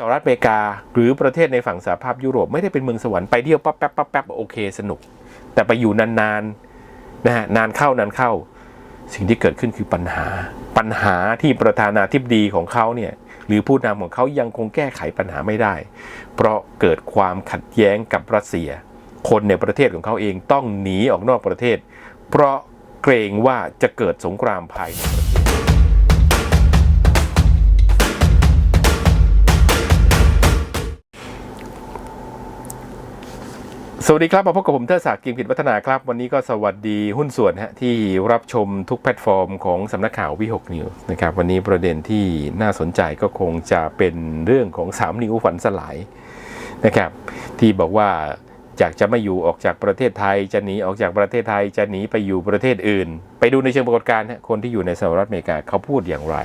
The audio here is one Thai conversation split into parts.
สหรัฐอเมริกาหรือประเทศในฝั่งสหภาพยุโรปไม่ได้เป็นเมืองสวรรค์ไปเที่ยวปั๊บแป๊บปั๊บแป๊บโอเคสนุก แต่ไปอยู่นานๆนะฮะนานเข้านานเข้า สิ่งที่เกิดขึ้นคือปัญหา ปัญหาที่ประธานาธิบดีของเขาเนี่ยหรือผู้นำของเขายังคงแก้ไขปัญหาไม่ได้ เพราะเกิดความขัดแย้งกับรัสเซีย คนในประเทศของเขาเองต้องหนีออกนอกประเทศ เพราะเกรงว่าจะเกิดสงครามภายในประเทศ สวัสดีครับมาพบกับผมเทอศักดิ์กิมผิดวัฒนาครับ วันนี้ก็สวัสดีหุ้นส่วนฮะที่รับชมทุกแพลตฟอร์มของสำนักข่าววิหกนิวส์นะครับวันนี้ประเด็นที่น่าสนใจก็คงจะเป็นเรื่องของ3นิ้วฝันสลายนะครับที่บอกว่าอยากจะไม่อยู่ออกจากประเทศไทยจะหนีออกจากประเทศไทยจะหนีไปอยู่ประเทศอื่น ไปดูในเชิงปรากฏการณ์คนที่อยู่ในสหรัฐอเมริกาเขาพูดอย่างไร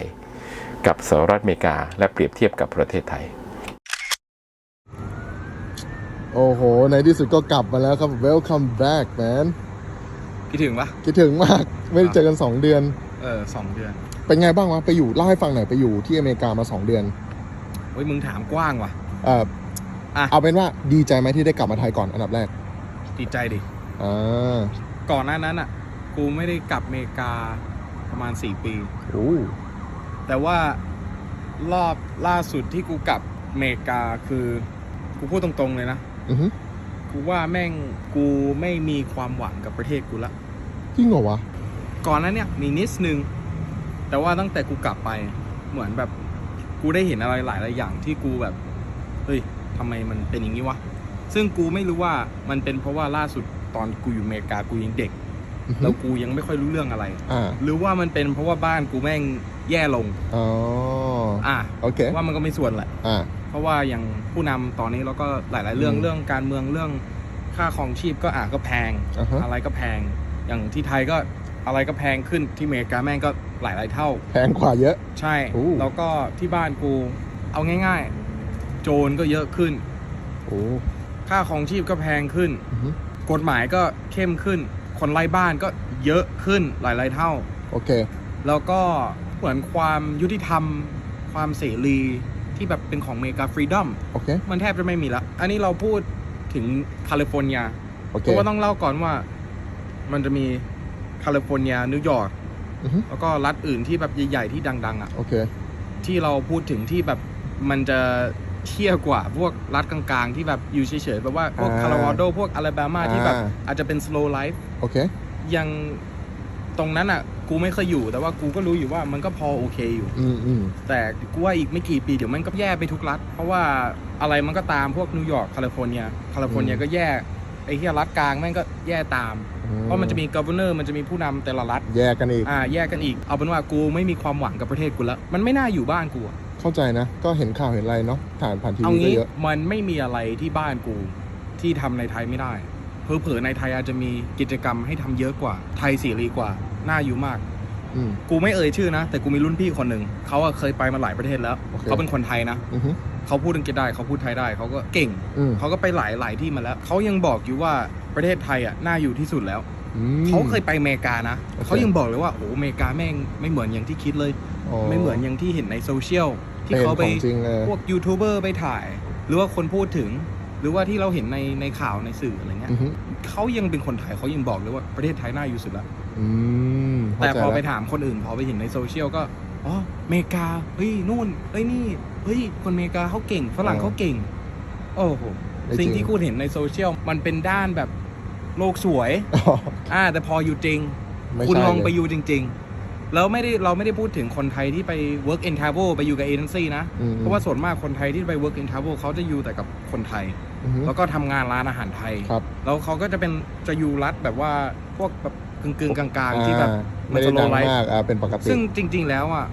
กับสหรัฐอเมริกาและเปรียบเทียบกับประเทศไทย โอ้โห ในที่สุดก็กลับมาแล้วครับ welcome back man คิดถึงปะคิดถึงมาก ไม่ได้เจอกัน 2 เดือน เออสองเดือน เป็นไงบ้างวะ ไปอยู่เล่าให้ฟังหน่อย ไปอยู่ที่อเมริกามา 2 เดือนเฮ้ยมึงถามกว้างว่ะ เอ่ออะ เอาเป็นว่าดีใจไหมที่ได้กลับมาไทยก่อนอันดับแรกดีใจดิ อ่าก่อนหน้านั้นอะ กูไม่ได้กลับอเมริกาประมาณ 4 ปี โอ้แต่ว่ารอบล่าสุดที่กูกลับอเมริกาคือ กูพูดตรงๆเลยนะ อือฮึกูว่าแม่งกูไม่มีความหวังกับประเทศกูละ จริงเหรอวะ ก่อนหนั้นเนี่ยมีนิดนึง แต่ว่าตั้งแต่กูกลับไปเหมือนแบบกูได้เห็นอะไรหลายๆอย่างที่กูแบบเฮ้ยทำไมมันเป็นอย่างนี้วะ ซึ่งกูไม่รู้ว่ามันเป็นเพราะว่าล่าสุดตอนกูอยู่อเมริกากูยังเด็ก อือฮึแล้วกูยังไม่ค่อยรู้เรื่องอะไร อ่า หรือว่ามันเป็นเพราะว่าบ้านกูแม่งแย่ลง อ๋อ อะโอเค ว่ามันก็ไม่ส่วนแหละ อ่า เพราะว่าอย่างผู้นำตอนนี้เราก็หลาย ๆ เรื่องอืมเรื่องการเมืองเรื่องค่าครองชีพก็อะก็แพง อ่าฮะ อะไรก็แพง อย่างที่ไทยก็อะไรก็แพงขึ้นที่อเมริกาแม่งก็หลาย ๆ เท่า แพงกว่าเยอะ ใช่ โอ้ แล้วก็ที่บ้านกูเอาง่าย ๆ โจรก็เยอะขึ้น โอ้ค่าครองชีพก็แพงขึ้น อือฮึกฎหมายก็เข้มขึ้น คนไร้บ้านก็เยอะขึ้นหลาย ๆ เท่า โอเค แล้วก็เหมือนความยุติธรรม ความเสรี ที่แบบเป็นของอเมริกาฟรีดอมโอเค มันแทบจะไม่มีละ อันนี้เราพูดถึงแคลิฟอร์เนียโอเค เพราะว่าต้องเล่าก่อนว่า มันจะมีแคลิฟอร์เนียนิวยอร์กอือฮึแล้วก็รัฐอื่นที่แบบใหญ่ๆที่ดังๆอะ โอเค ที่เราพูดถึงที่แบบมันจะเที่ยกว่าพวกรัฐกลางๆ ที่แบบอยู่เฉยๆแบบว่าพวกอ่าคารา a โดพวกอ l ล b บามาที่แบบอ่า อาจจะเป็น slow life โอเค ยังตรงนั้นอะ กูไม่เคยอยู่แต่ว่ากูก็รู้อยู่ว่ามันก็พอโอเคอยู่ อืมอืมแต่กูว่าอีกไม่กี่ปีเดี๋ยวมันก็แย่ไปทุกรัฐ เพราะว่าอะไรมันก็ตามพวกนิวยอร์กแคลิฟอร์เนียแคลิฟอร์เนียก็แย่ไอ้ที่รัฐกลางแม่งก็แย่ตาม เพราะมันจะมีกั v เนอร์มันจะมีผู้นำแต่ละรัฐ แยกกันอีก อ่าแยกกันอีก เอาเป็นว่ากูไม่มีความหวังกับประเทศกูแล้วมันไม่น่าอยู่บ้านกูอะเข้าใจนะ ก็เห็นข่าวเห็นอะไรเนาะผ่านผ่านทีเอาวีก็งี้เยอะ มันไม่มีอะไรที่บ้านกูที่ทำในไทยไม่ได้ เผลอๆในไทยอาจจะมีกิจกรรมให้ทำเยอะกว่าไทยเสรีกว่า น่าอยู่มาก อืม กูไม่เอ่ยชื่อนะ แต่กูมีรุ่นพี่คนหนึ่งเขาอะเคยไปมาหลายประเทศแล้ว โอเค เขาเป็นคนไทยนะอือฮึเขาพูดอังกฤษได้เขาพูดไทยได้เขาก็เก่ง อืมเขาก็ไปหลายหลายที่มาแล้วเขายังบอกอยู่ว่าประเทศไทยอะน่าอยู่ที่สุดแล้ว อืม เขาเคยไปอเมริกานะโอเค เขายังบอกเลยว่าโอ้อเมริกาแม่งไม่เหมือนอย่างที่คิดเลย ไม่เหมือนอย่างที่เห็นในโซเชียลที่เขาไปเป็นของจริงเลยพวกยูทูบเบอร์ไปถ่าย หรือว่าคนพูดถึง หรือว่าที่เราเห็นในในข่าวในสื่ออะไรเงี้ยอือฮึ เขายังเป็นคนไทยเขายังบอกเลยว่าประเทศไทยน่าอยู่สุดแล้ว อืมแต่พอไปเข้าใจละถามคนอื่น พอไปเห็นในโซเชียลก็อ๋ออเมริกาเฮ้ยนู่นเฮ้ยนี่เฮ้ยคนอเมริกาเขาเก่งฝรั่งเขาเก่ง โอ้โหไม่สิ่งจริที่กูเห็นในโซเชียลมันเป็นด้านแบบโลกสวยอ๋ออ่าแต่พออยู่จริงไม่คุณใช่ลองไปเลยอยู่จริง ๆ แล้วไม่ได้เราไม่ได้พูดถึงคนไทยที่ไป work and travel ไปอยู่กับเอเจนซี่นะอืมเพราะว่าส่วนมากคนไทยที่ไป work and travel เขาจะอยู่แต่กับคนไทยอือฮึแล้วก็ทำงานร้านอาหารไทยครับแล้วเขาก็จะเป็นจะอยู่รัฐแบบว่าพวกแบบ กึ่งๆกลางๆ ที่แบบอ่ามัไม่นได้สโลดังไลฟ์มากอ่าเป็นปกติซึ่งจริง ๆ แล้วอะ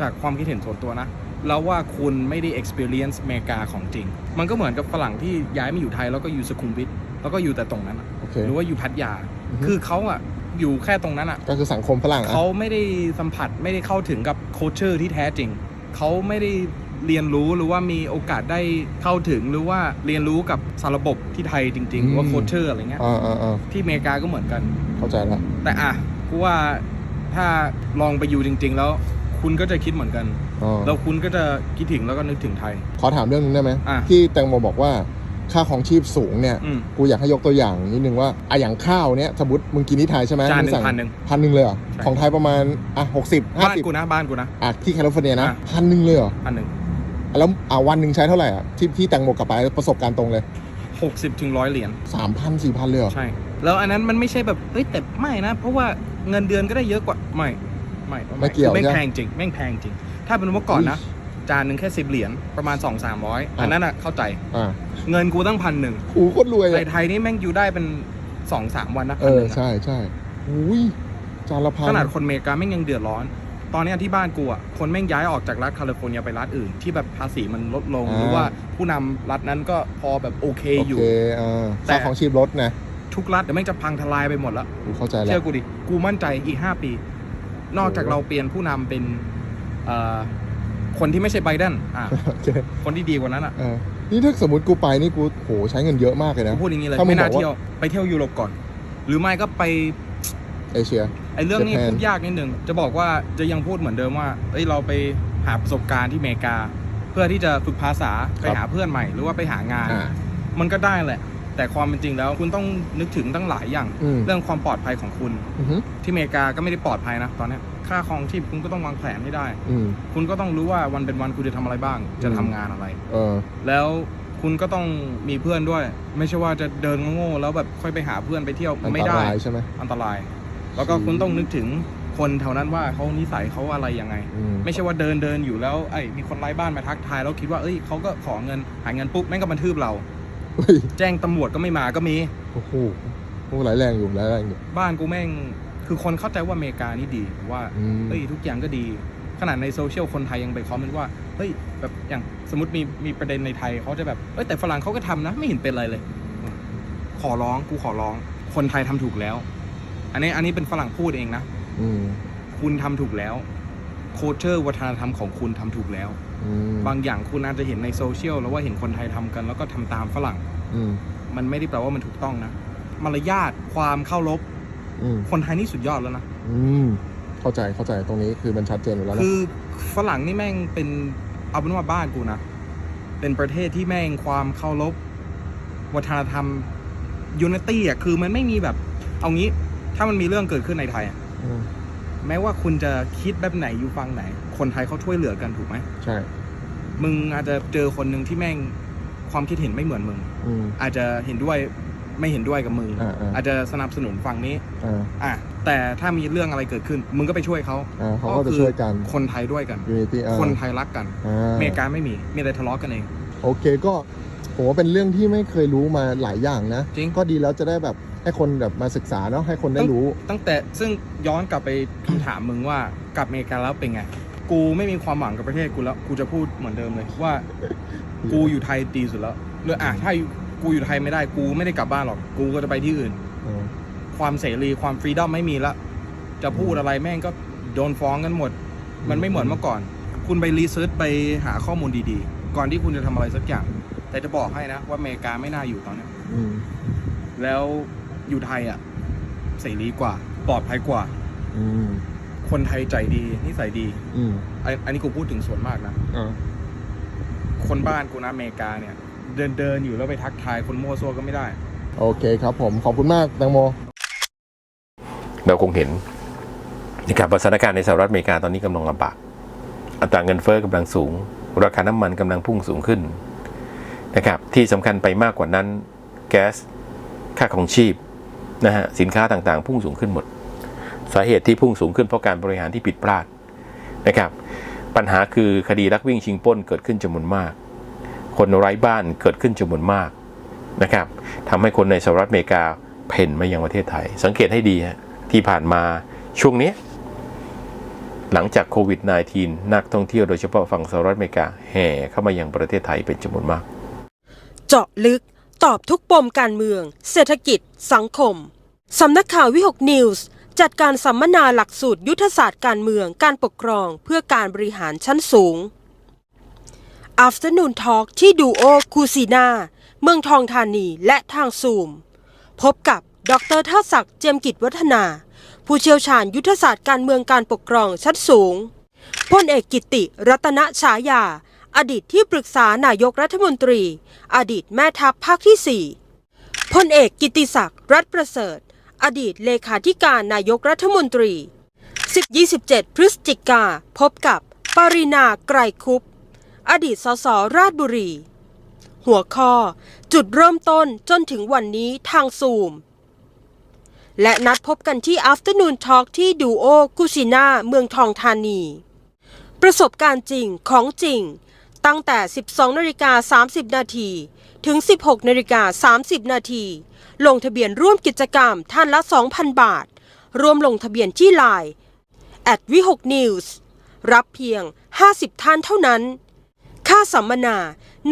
จากความคิดเห็นส่วนตัวนะ เราว่าคุณไม่ได้ experience อเมริกาของจริง มันก็เหมือนกับฝรั่งที่ย้ายมาอยู่ไทยแล้วก็อยู่สุขุมวิทแล้วก็อยู่แต่ตรงนั้นอะโอเค หรือว่าอยู่พัทยา อือฮึ คือเขาอะอยู่แค่ตรงนั้นอะ ก็คือสังคมฝรั่งอะ เขาไม่ได้สัมผัสไม่ได้เข้าถึงกับ culture ที่แท้จริง เขาไม่ได้ เรียนรู้หรือว่ามีโอกาสได้เข้าถึงหรือว่าเรียนรู้กับสารระบบที่ไทยจริง ๆ หรือว่า culture อะไรเงี้ยอ่าอ่าอ่าที่อเมริกาก็เหมือนกัน เข้าใจละแต่อะกูว่าถ้าลองไปอยู่จริง ๆ แล้ว คุณก็จะคิดเหมือนกัน อ๋อแล้วคุณก็จะคิดถึงแล้วก็นึกถึงไทย ขอถามเรื่องนึงได้ไหมอะ ที่แตงโมบอกว่าค่าของชีพสูงเนี่ย อืม กูอยากให้ยกตัวอย่างนิดนึงว่าอะอย่างข้าวเนี่ยสมมติมึงกินที่ไทยใช่ไหมจานหนึ่งมึสั่พันหนึ่งพันหนึ่งเลยเหรอใช่ ของไทยประมาณอะหกสิบห้าบ้านสิบกูนะบ้านกูนะ อะที่แคลิฟอร์เนียนะอะ พันหนึ่งเลยเหรอพันหนึ่ง แล้วอะวันหนึ่งใช้เท่าไหร่อะที่ที่แตงโมกลับไปประสบการณ์ตรงเลยหกสิบถึงร้อยเหรียญสามพันสี่พันเลยเหรอใช่ แล้วอันนั้นมันไม่ใช่แบบเฮ้ยแต่ไม่นะ เพราะว่าเงินเดือนก็ได้เยอะกว่าไม่ไม่ไม่เกี่ยวแม่งใช่ไหม แพงจริงแม่งแพงจริง ถ้าเป็นเมื่อก่อนนะจานหนึ่งแค่สิบเหรียญประมาณสองสามร้อยอันนั้นอะเข้าใจอ่าเงินกูตั้งพันหนึ่งอูโคตรรวยในอะไทยนี่แม่งอยู่ได้เป็นสองสามวันนะเอพันหอนึ่งอะใช่ใช่อุ้ยจานละพันขนาดคนอเมริกาแม่งยังเดือดร้อน ตอนเนี้ยที่บ้านกูอะคนแม่งย้ายออกจากรัฐแคลิฟอร์เนียไปรัฐอื่น ที่แบบภาษีมันลดลงหรือว่าผู้นำรัฐนั้นก็พอแบบโอเคโออยู่ เคอ่าแต่ ค่าของชีพลดนะทุกรัฐเดี๋ยวแม่งจะพังทลายไปหมดแล้วกูเข้าใจแล้เชื่วอกูดิ กูมั่นใจอีก 5 ปี นอกจากเราเปลี่ยนผู้นำเป็นเอ่อคนที่ไม่ใช่ไบเดนอะ โอเคคนที่ดีกว่านั้นอะเออนี่ถ้าสมมติกูไปนี่กูโหใช้เงินเยอะมากเลยกูนะ พูดอย่างนี้เลยถ้ามึงไม่น่าบอกว่า เที่ยวไปเที่ยวยุโรปก่อน หรือไม่ก็ไป เอเชีย ไอ้เรื่องนี้ Japan พูดยากนิดนึงจะบอกว่าจะยังพูดเหมือนเดิมว่าเอ้ยเราไปหาประสบการณ์ที่อเมริกา เพื่อที่จะฝึกภาษาไปหาเพื่อนใหม่ หรือว่าไปหางาน อ่า มันก็ได้แหละ แต่ความเป็นจริงแล้วคุณต้องนึกถึงตั้งหลายอย่าง อืม เรื่องความปลอดภัยของคุณ อือฮึที่อเมริกาก็ไม่ได้ปลอดภัยนะตอนเนี้ยค่าครองชีพคุณก็ต้องวางแผนให้ได้ อืม คุณก็ต้องรู้ว่าวันเป็นวันคุณจะทำอะไรบ้าง จะทำงานอะไร เออ แล้วคุณก็ต้องมีเพื่อนด้วย ไม่ใช่ว่าจะเดินโง่ๆแล้วแบบค่อยไปหาเพื่อนไปเที่ยวอันไม่ตได้ รายใช่ไหมอันตราย แล้วก็คุณต้องนึกถึงคนแถวนั้นว่าเขานิสัยเขาอะไรยังไง อืม ไม่ใช่ว่าเดินเดินอยู่แล้วไอ้ยมีคนไร้บ้านมาทักทายแล้วคิดว่าเอ้ยเขาก็ขอเงินหาเงินปุ๊บแม่งก็บันทึบเรา เฮ้ยแจ้งตำรวจก็ไม่มาก็มี โอ้โหโอ้หลายแรงอยู่หลายแรงอยู่บ้านกูแม่งคือคนเข้าใจว่าอเมริกานี่ดีว่า อืม เฮ้ยทุกอย่างก็ดี ขนาดในโซเชียลคนไทยยังไปคอมเมนต์ว่าเฮ้ยแบบอย่างสมมติมีมีประเด็นในไทยเขาจะแบบเอ้ยแต่ฝรั่งเขาก็ทำนะ ไม่เห็นเป็นอะไรเลย ขอร้องกูขอร้อง คนไทยทำถูกแล้ว อันนี้อันนี้เป็นฝรั่งพูดเองนะ อืมคุณทำถูกแล้ว โคเชอร์วัฒนธรรมของคุณทำถูกแล้ว อืมบางอย่างคุณอาจจะเห็นในโซเชียลแล้วว่าเห็นคนไทยทำกัน แล้วก็ทำตามฝรั่ง อืมมันไม่ได้แปลว่ามันถูกต้องนะ มารยาทความเคารพอืมคนไทยนี่สุดยอดแล้วนะ อืมเข้าใจเข้าใจตรงนี้คือมันชัดเจนอยู่แล้วนะคือฝรั่งนี่แม่งเป็นเอาเป็นว่าบ้านกูนะ เป็นประเทศที่แม่งความเคารพวัฒนธรรมยูนิตี้อะคือมันไม่มีแบบ เอางี้ ถ้ามันมีเรื่องเกิดขึ้นในไทยอะอืมแม้ว่าคุณจะคิดแบบไหนอยู่ฟังไหน คนไทยเขาช่วยเหลือกันถูกไหมใช่ มึงอาจจะเจอคนหนึ่งที่แม่งความคิดเห็นไม่เหมือนมึง อืม อาจจะเห็นด้วยไม่เห็นด้วยกับมึงอ่าอ่าอาจจะสนับสนุนฝั่งนี้ อ่าอะแต่ถ้ามีเรื่องอะไรเกิดขึ้น มึงก็ไปช่วยเขาอ่าเขาก็จะช่วยกันคนไทยด้วยกัน unity อ่าคนไทยรักกันอ่า อเมริกาไม่มีมีแต่ทะเลาะกันเอง โอเคก็ผมว่าเป็นเรื่องที่ไม่เคยรู้มาหลายอย่างนะจริง ก็ดีแล้วจะได้แบบ ให้คนแบบมาศึกษาเนาะให้คนได้รู้ ตั้งแต่ซึ่งย้อนกลับไปคำถามมึงว่ากลับอเมริกาแล้วเป็นไง กูไม่มีความหวังกับประเทศกูแล้วกูจะพูดเหมือนเดิมเลยว่า กูอยู่ไทยดีสุดแล้วหรืออะถ้ากูอยู่ไทยไม่ได้กูไม่ได้กลับบ้านหรอกกูก็จะไปที่อื่น ความเสรีความฟรีดอมไม่มีละจะพูดอะไรแม่งก็โดนฟ้องกันหมด มันไม่เหมือนเมื่อก่อน คุณไปรีเสิร์ชไปหาข้อมูลดีๆ ก่อนที่คุณจะทำอะไรสักอย่าง แต่จะบอกให้นะว่าอเมริกาไม่น่าอยู่ตอนเนี้ยอืมแล้ว อยู่ไทยอะเสรีกว่า ปลอดภัยกว่า อืมคนไทยใจดีนิสัยดีอืมอันอันนี้กูพูดถึงส่วนมากนะ อ่าคนบ้านกูนะอเมริกาเนี่ย เดินเดินอยู่แล้วไปทักทายคนมั่วซั่วก็ไม่ได้ โอเคครับผมขอบคุณมากแตงโม เราคงเห็นนะครับว่าสถานการณ์ในสหรัฐอเมริกาตอนนี้กำลังลำบาก อัตราเงินเฟ้อกำลังสูง ราคาน้ำมันกำลังพุ่งสูงขึ้นนะครับที่สำคัญไปมากกว่านั้น แก๊ส ค่าของชีพ นะฮะสินค้าต่างๆ พุ่งสูงขึ้นหมด สาเหตุที่พุ่งสูงขึ้นเพราะการบริหารที่ผิดพลาดนะครับ ปัญหาคือคดีลักวิ่งชิงป้นเกิดขึ้นจำนวนมาก คนไร้บ้านเกิดขึ้นจำนวนมากนะครับทำให้คนในสหรัฐอเมริกาเพ่นมายังประเทศไทย สังเกตให้ดีฮะที่ผ่านมาช่วงนี้หลังจากโควิด -19 นักท่องเที่ยวโดยเฉพาะฝั่งสหรัฐอเมริกาแห่เข้ามายังประเทศไทยเป็นจำนวนมาก เจาะลึก ตอบทุกปมการเมือง เศรษฐกิจ สังคม สำนักข่าววิหกนิวส์จัดการสัมมนาหลักสูตรยุทธศาสตร์การเมืองการปกครองเพื่อการบริหารชั้นสูง Afternoon Talk ที่ดูโอคูซีนาเมืองทองธานีและทางซูม พบกับดรท่าศักดิ์เจียมกิจวัฒนา ผู้เชี่ยวชาญยุทธศาสตร์การเมืองการปกครองชั้นสูงพลเอกกิติ รัตนฉายา อดีตที่ปรึกษานายกรัฐมนตรี อดีตแม่ทัพภาคที่ 4 พลเอกกิติศักดิ์รัฐประเสริฐ อดีตเลขาธิการนายกรัฐมนตรี 10-27 พฤศจิกาพบกับ ปรินาไกรคุปอดีตสสราชบุรี หัวข้อ จุดเริ่มต้นจนถึงวันนี้ทางซูม และนัดพบกันที่ Afternoon Talk ที่ดูโอกุชินาเมืองทองธานี ประสบการณ์จริงของจริง ตั้งแต่ 12นาฬิกา30 นาทีถึง 16นาฬิกา30 นาทีลงทะเบียนร่วมกิจกรรมท่านละ 2,000 บาทรวมลงทะเบียนที่ไลน์ at วิหก News รับเพียง 50 ท่านเท่านั้น ค่าสัมมนา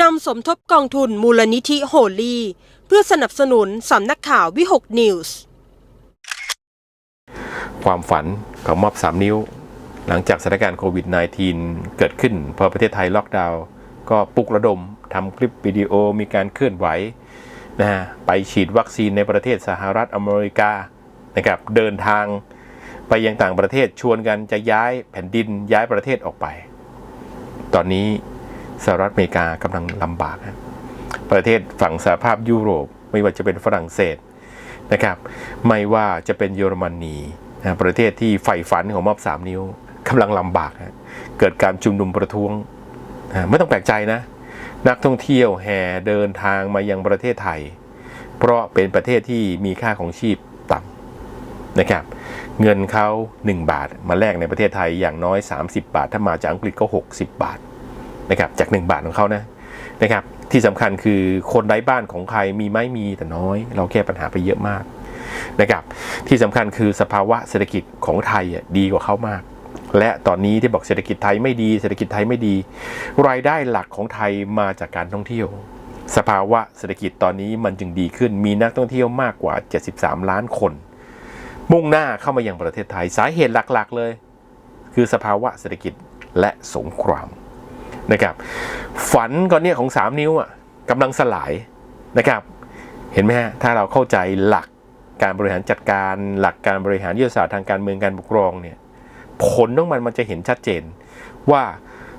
นำสมทบกองทุนมูลนิธิโฮลีเพื่อสนับสนุนสำนักข่าววิหกนิวส์ความฝันของม็อบ 3 นิ้ว หลังจากสถานการณ์โควิด -19 เกิดขึ้น พอประเทศไทยล็อกดาวน์ก็ปลุกระดมทำคลิปวิดีโอมีการเคลื่อนไหวนะฮะไปฉีดวัคซีนในประเทศสหรัฐอเมริกานะครับเดินทางไปยังต่างประเทศชวนกันจะย้ายแผ่นดินย้ายประเทศออกไป ตอนนี้สหรัฐอเมริกากำลังลำบากนะประเทศฝั่งสหภาพยุโรป ไม่ว่าจะเป็นฝรั่งเศสนะครับ ไม่ว่าจะเป็นเยอรมนีนะประเทศที่ใฝ่ฝันของม็อบสามนิ้ว กำลังลำบาก เกิดการชุมนุมประท้วง ไม่ต้องแปลกใจนะ นักท่องเที่ยวแห่เดินทางมายังประเทศไทย เพราะเป็นประเทศที่มีค่าของชีพต่ำนะครับ เงินเขา 1 บาท มาแลกในประเทศไทยอย่างน้อย 30 บาท ถ้ามาจากอังกฤษก็ 60 บาทนะครับ จาก 1 บาทของเขานะนะครับ ที่สำคัญคือคนไร้บ้านของใครมีไหมมีแต่น้อย เราแก้ปัญหาไปเยอะมากนะครับ ที่สำคัญคือสภาวะเศรษฐกิจของไทยดีกว่าเขามาก และตอนนี้ที่บอกเศรษฐกิจไทยไม่ดี เศรษฐกิจไทยไม่ดี รายได้หลักของไทยมาจากการท่องเที่ยว สภาวะเศรษฐกิจตอนนี้มันจึงดีขึ้นมีนักท่องเที่ยวมากกว่า 73 ล้านคน มุ่งหน้าเข้ามายังประเทศไทยสาเหตุหลักๆเลย คือสภาวะเศรษฐกิจและสงครามนะครับฝันก่อนเนี้ยของ 3 นิ้วอะกำลังสลายนะครับ เห็นไหมฮะถ้าเราเข้าใจหลักการบริหารจัดการหลักการบริหารยุทธศาสตร์ทางการเมืองการปกครองเนี่ย ผลของมันมันจะเห็นชัดเจน ว่า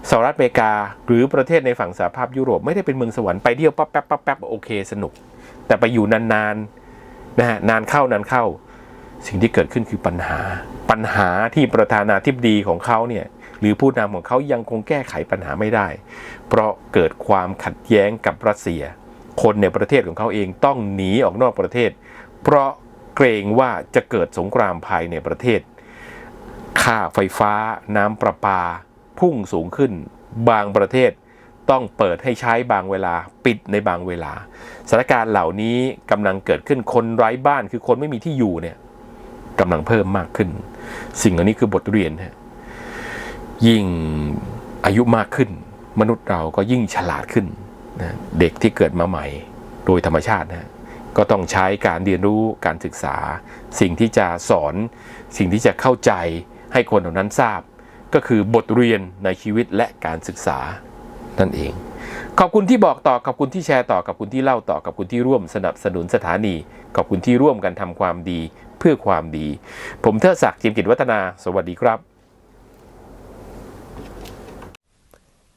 สหรัฐอเมริกาหรือประเทศในฝั่งสหภาพยุโรปไม่ได้เป็นเมืองสวรรค์ไปเที่ยวปั๊บแป๊บปั๊บแป๊บโอเคสนุก แต่ไปอยู่นานๆนะฮะนานเข้านานเข้า สิ่งที่เกิดขึ้นคือปัญหา ปัญหาที่ประธานาธิบดีของเขาเนี่ยหรือผู้นำของเขายังคงแก้ไขปัญหาไม่ได้ เพราะเกิดความขัดแย้งกับรัสเซีย คนในประเทศของเขาเองต้องหนีออกนอกประเทศ เพราะเกรงว่าจะเกิดสงครามภายในประเทศ ค่าไฟฟ้าน้ำประปา พุ่งสูงขึ้น บางประเทศต้องเปิดให้ใช้บางเวลาปิดในบางเวลาสถานการณ์เหล่านี้กำลังเกิดขึ้นคนไร้บ้านคือคนไม่มีที่อยู่เนี่ยกำลังเพิ่มมากขึ้น สิ่งเหล่านี้คือบทเรียนฮะยิ่งอายุมากขึ้น มนุษย์เราก็ยิ่งฉลาดขึ้นนะเด็กที่เกิดมาใหม่ โดยธรรมชาตินะก็ต้องใช้การเรียนรู้การศึกษา สิ่งที่จะสอน สิ่งที่จะเข้าใจ ให้คนเหล่านั้นทราบ ก็คือบทเรียนในชีวิตและการศึกษานั่นเอง ขอบคุณที่บอกต่อขอบคุณที่แชร์ต่อขอบคุณที่เล่าต่อขอบคุณที่ร่วมสนับสนุนสถานี ขอบคุณที่ร่วมกันทำความดีเพื่อความดี ผมเทิดศักดิ์จิมกิจวัฒนา สวัสดีครับ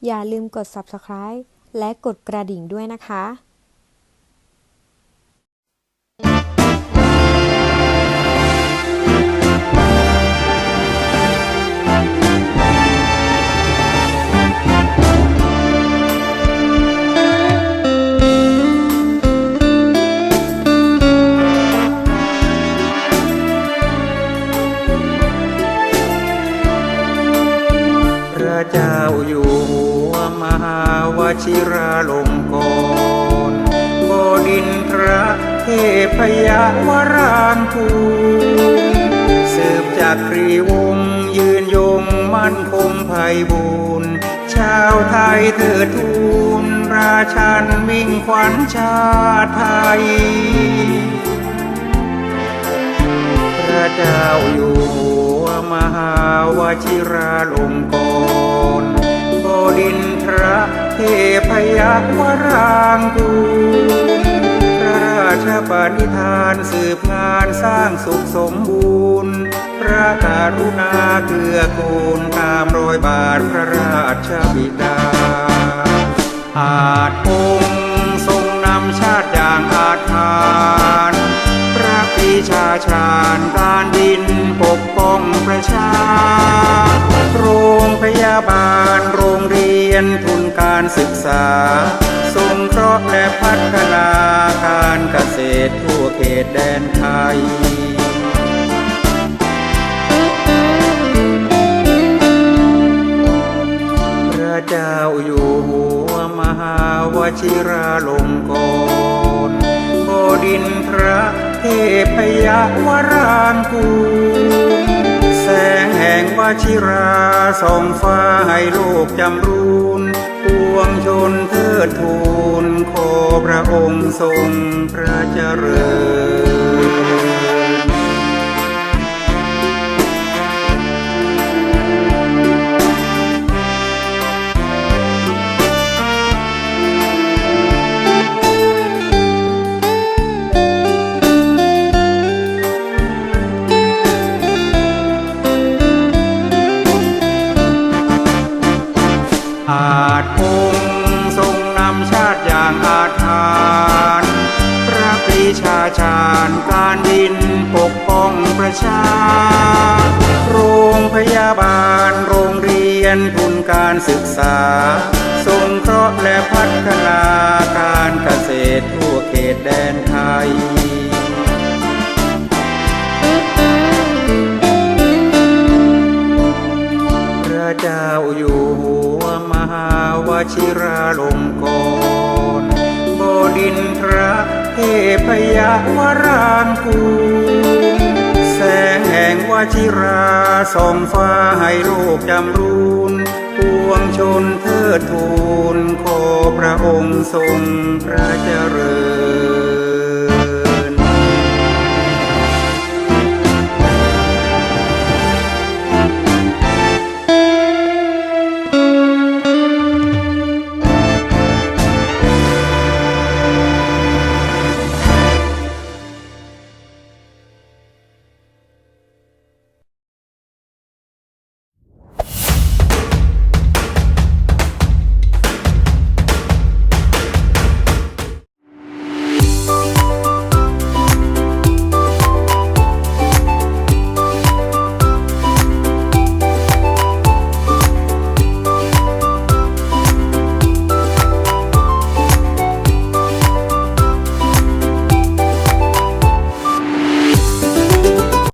อย่าลืมกด subscribe และกดกระดิ่งด้วยนะคะ ดทูลราชันมิ่งขวัญชาติไทย พระเจ้าอยู่หัวมหาวชิราลงกรณ์บดินทรเทพยวรางกูพระราชปณิธานสืบงานสร้างสุขสมบูรณ์ พระกรุณาเกื้อกูลตามรอยบาทพระราชบิดา อาจองค์ทรงนำชาติอย่างอาจทานพระปีชาชาญการดินปกป้องประชา โรงพยาบาลโรงเรียนทุนการศึกษาสงเคราะห์และพัฒนาการเกษตรทั่วเขตแดนไทย ชิราลงกรณ์บดินพระเทพยวรางกูแสงแห่งวชิราส่องฟ้าให้โลกจำรูนปวงชนเทิดทูนขอพระองค์ทรงพระเจริญ อาจองทรงนำชาติอย่างอาจทานพระปรีชาชาญการดินปกป้องประชา โรงพยาบาลโรงเรียนทุนการศึกษาสงเคราะห์และพัฒนาการเกษตรทั่วเขตแดนไทยพระเจ้าอยู่ ชิราลงกรบดินทรเทพยาวรางกูลแสงแห่งวชิราส่องฟ้าให้โลกจำรูนปวงชนเทิดทูนขอพระองค์ทรงพระเจริญ